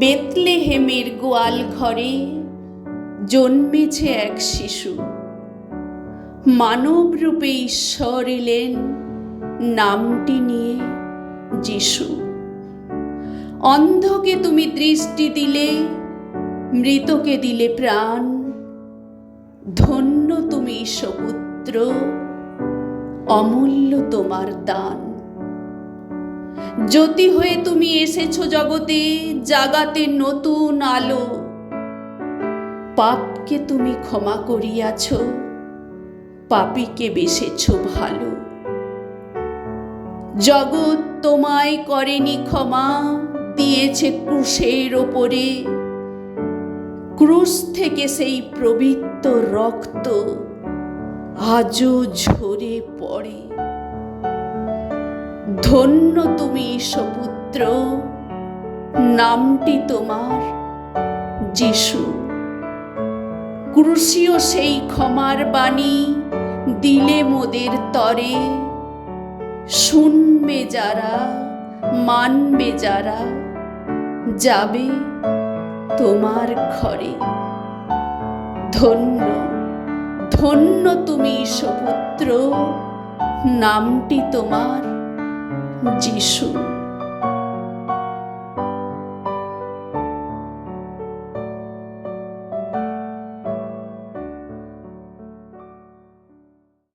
বেতলেহেমের গোয়াল ঘরে, জন্মেছে এক শিশু। মানব রূপে ঈশ্বর এলেন নামটি নিয়ে যিশু। অন্ধকে তুমি দৃষ্টি দিলে, মৃতকে দিলে প্রাণ। ধন্য তুমি সপুত্র, অমূল্য তোমার দান। জ্যোতি হয়ে তুমি এসেছ জগতে, জাগাতে নতুন আলো। পাপকে তুমি ক্ষমা করিয়াছ, পাপিকে বেসেছ ভালো। জগৎ তোমায় করেনি ক্ষমা, দিয়েছে ক্রুশের ওপরে। ক্রুশ থেকে সেই পবিত্র রক্ত আজও ঝরে পড়ে। ধন্য তুমি সপুত্র। নামটি তোমার, যিশু। ক্রুশীয় সেই ক্ষমার বাণী দিলে মোদের তরে। শুনবে যারা, মানবে যারা, যাবে তোমার ঘরে। ধন্য ধন্য তুমি সপুত্র, নামটি তোমার যিশু